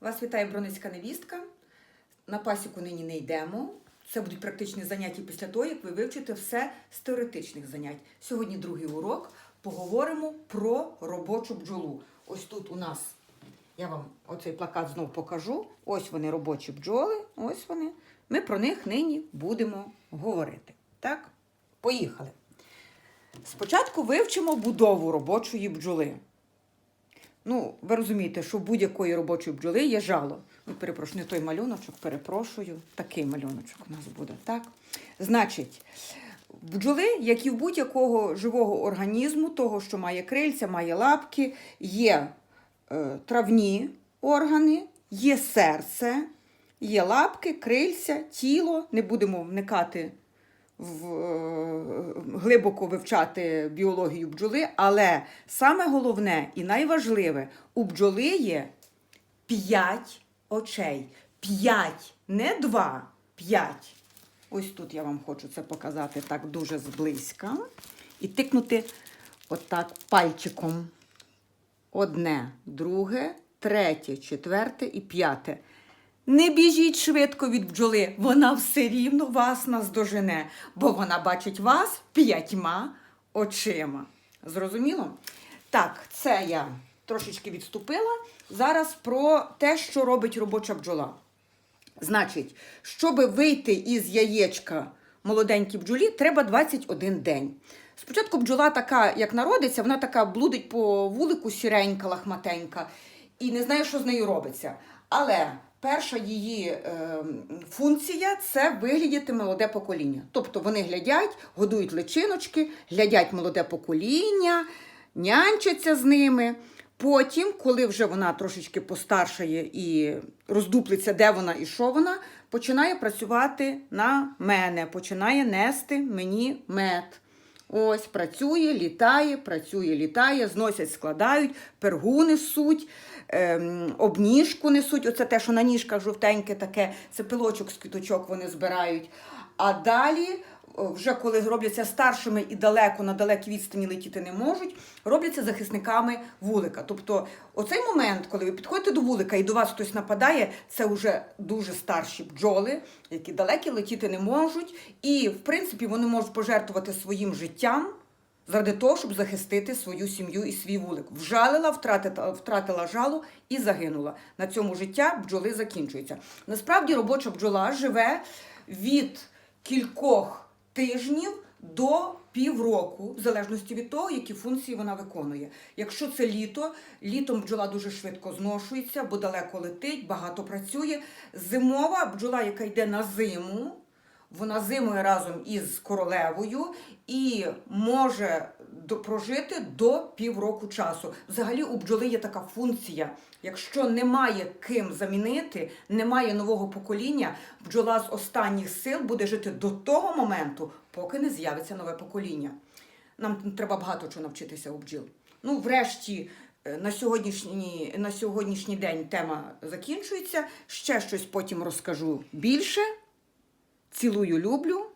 Вас вітає Броницька невістка. На пасіку нині не йдемо. Це будуть практичні заняття після того, як ви вивчите все з теоретичних занять. Сьогодні другий урок. Поговоримо про робочу бджолу. Ось тут у нас, я вам оцей плакат знов покажу. Ось вони робочі бджоли. Ось вони. Ми про них нині будемо говорити. Так? Поїхали. Спочатку вивчимо будову робочої бджоли. Ну, ви розумієте, що у будь-якої робочої бджоли є жало. Ну, перепрошую, не той малюночок, перепрошую. Такий малюночок у нас буде, так? Значить, бджоли, як і в будь-якого живого організму, того, що має крильця, має лапки, є е, травні органи, є серце, є лапки, крильця, тіло. Не будемо вникати в, е, глибоко вивчати біологію бджоли, але саме головне і найважливе, у бджоли є п'ять очей. П'ять, не два, п'ять. Ось тут я вам хочу це показати так дуже зблизька. І тикнути отак пальчиком. Одне, друге, третє, четверте і п'яте. Не біжіть швидко від бджоли, вона все рівно вас наздожене, бо вона бачить вас п'ятьма очима. Зрозуміло? Так, це я трошечки відступила. Зараз про те, що робить робоча бджола. Значить, щоб вийти із яєчка молоденькій бджолі, треба 21 день. Спочатку бджола така, як народиться, вона така блудить по вулику сіренька, лахматенька, і не знає, що з нею робиться. Але перша її е, функція це виглядіти молоде покоління. Тобто вони глядять, годують личиночки, глядять молоде покоління, нянчаться з ними. Потім, коли вже вона трошечки постаршає і роздуплиться, де вона і що вона, починає працювати на мене, починає нести мені мед. Ось працює, літає, працює, літає, зносять, складають, пергу несуть, ем, обніжку несуть. Оце те, що на ніжках жовтеньке таке, це пилочок з квіточок вони збирають. А далі, вже коли робляться старшими і далеко на далекій відстані летіти не можуть, робляться захисниками вулика. Тобто, оцей момент, коли ви підходите до вулика і до вас хтось нападає, це вже дуже старші бджоли, які далекі летіти не можуть. І, в принципі, вони можуть пожертвувати своїм життям. Заради того, щоб захистити свою сім'ю і свій вулик. Вжалила, втратила, втратила жало і загинула. На цьому життя бджоли закінчується. Насправді робоча бджола живе від кількох тижнів до півроку, в залежності від того, які функції вона виконує. Якщо це літо, літом бджола дуже швидко зношується, бо далеко летить, багато працює. Зимова бджола, яка йде на зиму, вона зимує разом із королевою і може прожити до півроку часу. Взагалі у бджоли є така функція. Якщо немає ким замінити, немає нового покоління, бджола з останніх сил буде жити до того моменту, поки не з'явиться нове покоління. Нам треба багато чого навчитися у бджіл. Ну, врешті, е, на сьогоднішній, на сьогоднішній день тема закінчується. Ще щось потім розкажу більше. Цілую, люблю.